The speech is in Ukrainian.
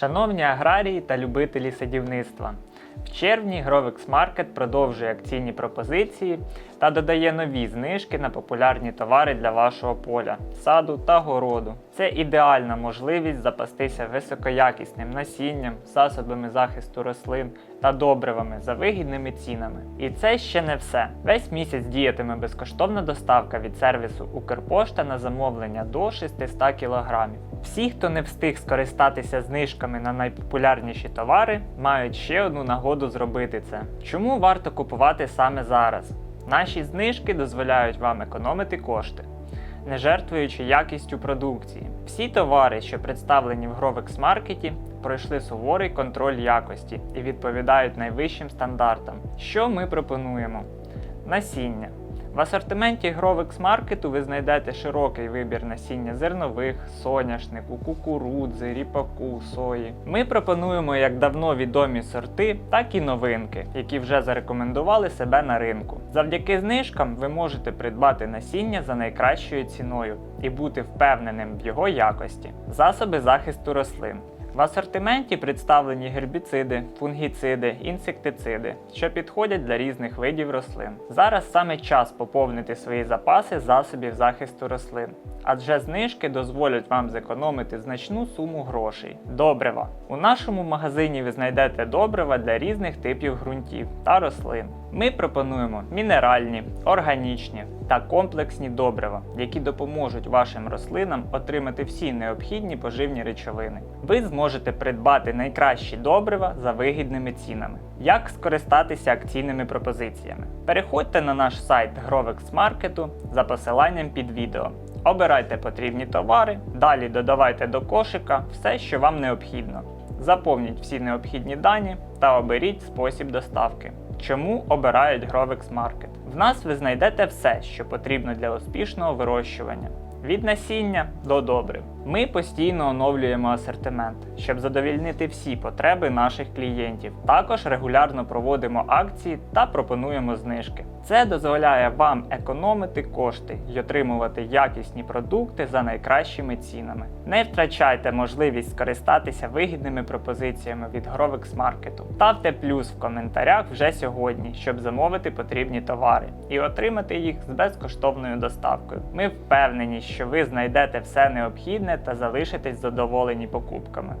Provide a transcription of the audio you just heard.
Шановні аграрії та любителі садівництва, в червні Grovex Market продовжує акційні пропозиції та додає нові знижки на популярні товари для вашого поля, саду та городу. Це ідеальна можливість запастися високоякісним насінням, засобами захисту рослин та добривами за вигідними цінами. І це ще не все. Весь місяць діятиме безкоштовна доставка від сервісу Укрпошта на замовлення до 600 кг. Всі, хто не встиг скористатися знижками на найпопулярніші товари, мають ще одну нагоду зробити це. Чому варто купувати саме зараз? Наші знижки дозволяють вам економити кошти, не жертвуючи якістю продукції. Всі товари, що представлені в Grovex Market, пройшли суворий контроль якості і відповідають найвищим стандартам. Що ми пропонуємо? Насіння. В асортименті Grovex Market ви знайдете широкий вибір насіння зернових, соняшнику, кукурудзи, ріпаку, сої. Ми пропонуємо як давно відомі сорти, так і новинки, які вже зарекомендували себе на ринку. Завдяки знижкам ви можете придбати насіння за найкращою ціною і бути впевненим в його якості. Засоби захисту рослин. В асортименті представлені гербіциди, фунгіциди, інсектициди, що підходять для різних видів рослин. Зараз саме час поповнити свої запаси засобів захисту рослин, адже знижки дозволять вам зекономити значну суму грошей. Добрива. У нашому магазині ви знайдете добрива для різних типів ґрунтів та рослин. Ми пропонуємо мінеральні, органічні та комплексні добрива, які допоможуть вашим рослинам отримати всі необхідні поживні речовини. Ви зможете придбати найкращі добрива за вигідними цінами. Як скористатися акційними пропозиціями? Переходьте на наш сайт Grovexmarket за посиланням під відео. Обирайте потрібні товари, далі додавайте до кошика все, що вам необхідно. Заповніть всі необхідні дані та оберіть спосіб доставки. Чому обирають Grovex Market? В нас ви знайдете все, що потрібно для успішного вирощування. Від насіння до добрив. Ми постійно оновлюємо асортимент, щоб задовільнити всі потреби наших клієнтів. Також регулярно проводимо акції та пропонуємо знижки. Це дозволяє вам економити кошти і отримувати якісні продукти за найкращими цінами. Не втрачайте можливість скористатися вигідними пропозиціями від Grovex Market. Ставте плюс в коментарях вже сьогодні, щоб замовити потрібні товари і отримати їх з безкоштовною доставкою. Ми впевнені, що ви знайдете все необхідне та залишитесь задоволені покупками.